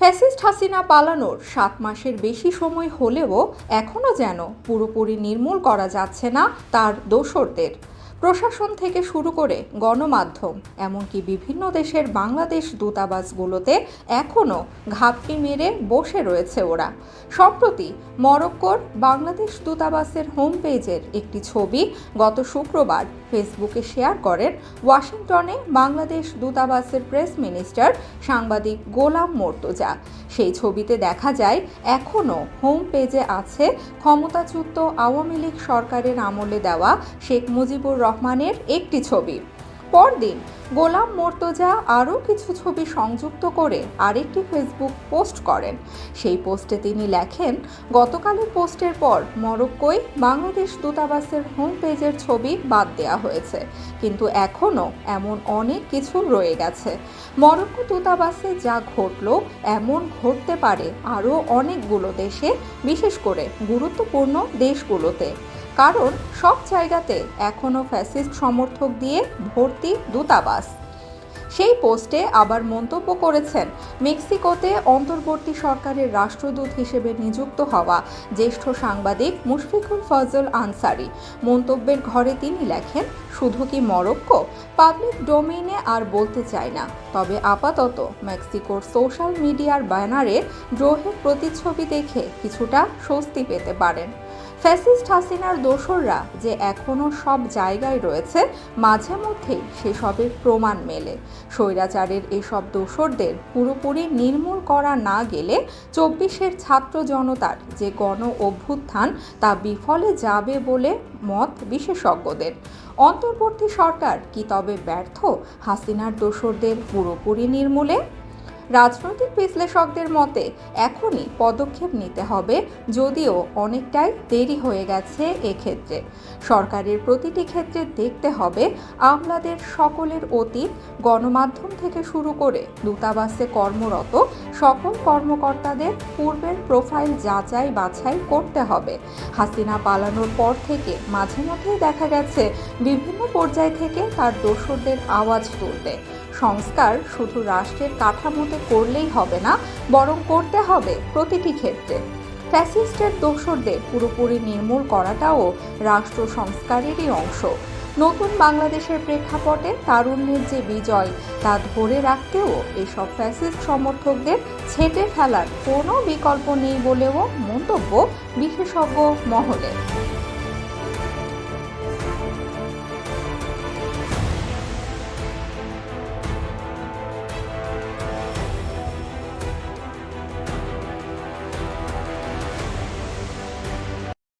Fascist Hasina পালানোর সাত মাসের বেশি সময় হলেও এখনও যেন পুরোপুরি নির্মূল করা যাচ্ছে না তার দোসরদের প্রশাসন থেকে শুরু করে গণমাধ্যম, এমনকি বিভিন্ন দেশের বাংলাদেশ দূতাবাসগুলোতে এখনও ঘাপটি মেরে বসে রয়েছে ওরা। সম্প্রতি মরক্কোর বাংলাদেশ দূতাবাসের হোম পেজের একটি ছবি গত শুক্রবার ফেসবুকে শেয়ার করেন ওয়াশিংটনে বাংলাদেশ দূতাবাসের প্রেস মিনিস্টার সাংবাদিক গোলাম মোর্তজা। সেই ছবিতে দেখা যায় এখনও হোম পেজে আছে ক্ষমতাচ্যুত আওয়ামী লীগ সরকারের আমলে দেওয়া শেখ মুজিবুর রহমানের একটি ছবি। পরদিন গোলাম মোর্তজা আরও কিছু ছবি সংযুক্ত করে আরেকটি ফেসবুক পোস্ট করেন। সেই পোস্টে তিনি লেখেন, গতকালের পোস্টের পর মরক্কোয় বাংলাদেশ দূতাবাসের হোম পেজের ছবি বাদ দেওয়া হয়েছে, কিন্তু এখনও এমন অনেক কিছু রয়ে গেছে। মরক্কো দূতাবাসে যা ঘটলো, এমন ঘটতে পারে আরও অনেকগুলো দেশে, বিশেষ করে গুরুত্বপূর্ণ দেশগুলোতে। কারণ সব জায়গাতে এখনও ফ্যাসিস্ট সমর্থক দিয়ে ভর্তি দূতাবাস। সেই পোস্টে আবার মন্তব্য করেছেন, মেক্সিকোতে অন্তর্বর্তী সরকারের রাষ্ট্রদূত হিসেবে নিযুক্ত হওয়া জ্যেষ্ঠ সাংবাদিক মুশফিকুল ফজল আনসারি। মন্তব্যের ঘরে তিনি লেখেন, শুধু কি মরক্কো? পাবলিক ডোমেইনে আর বলতে চাই না। তবে আপাতত মেক্সিকোর সোশ্যাল মিডিয়ার ব্যানারে দ্রোহের প্রতিচ্ছবি দেখে কিছুটা স্বস্তি পেতে পারেন। ফ্যাসিস্ট হাসিনার দোসররা যে এখনও সব জায়গায় রয়েছে, মাঝে মধ্যেই সেসবের প্রমাণ মেলে। স্বৈরাচারের এসব দোসরদের পুরোপুরি নির্মূল করা না গেলে চব্বিশের ছাত্র জনতার যে গণ অভ্যুত্থান, তা বিফলে যাবে বলে মত বিশেষজ্ঞদের। অন্তর্বর্তী সরকার কি তবে ব্যর্থ? হাসিনার দোসরদের পুরোপুরি নির্মূলে রাজনৈতিক বিশ্লেষকদের মতে, এখনই পদক্ষেপ নিতে হবে, যদিও অনেকটাই দেরি হয়ে গেছে এক্ষেত্রে। সরকারের প্রতিটি ক্ষেত্রে দেখতে হবে, আমলাদের সকলের অতীত গণমাধ্যম থেকে শুরু করে দূতাবাসে কর্মরত সকল কর্মকর্তাদের পূর্বের প্রোফাইল যাচাই বাছাই করতে হবে। হাসিনা পালানোর পর থেকে মাঝে মধ্যেই দেখা গেছে, বিভিন্ন পর্যায় থেকে তার দোসরদের আওয়াজ তুলতে। সংস্কার শুধু রাষ্ট্রের কাঠামোতে করলেই হবে না, বরং করতে হবে প্রতিটি ক্ষেত্রে। ফ্যাসিস্টের দোসরদের পুরোপুরি নির্মূল করাটাও রাষ্ট্র সংস্কারেরই অংশ। নতুন বাংলাদেশের প্রেক্ষাপটে তারুণ্যের যে বিজয়, তা ধরে রাখতেও এসব ফ্যাসিস্ট সমর্থকদের ছেটে ফেলার কোনো বিকল্প নেই বলেও মন্তব্য বিশেষজ্ঞ মহলে।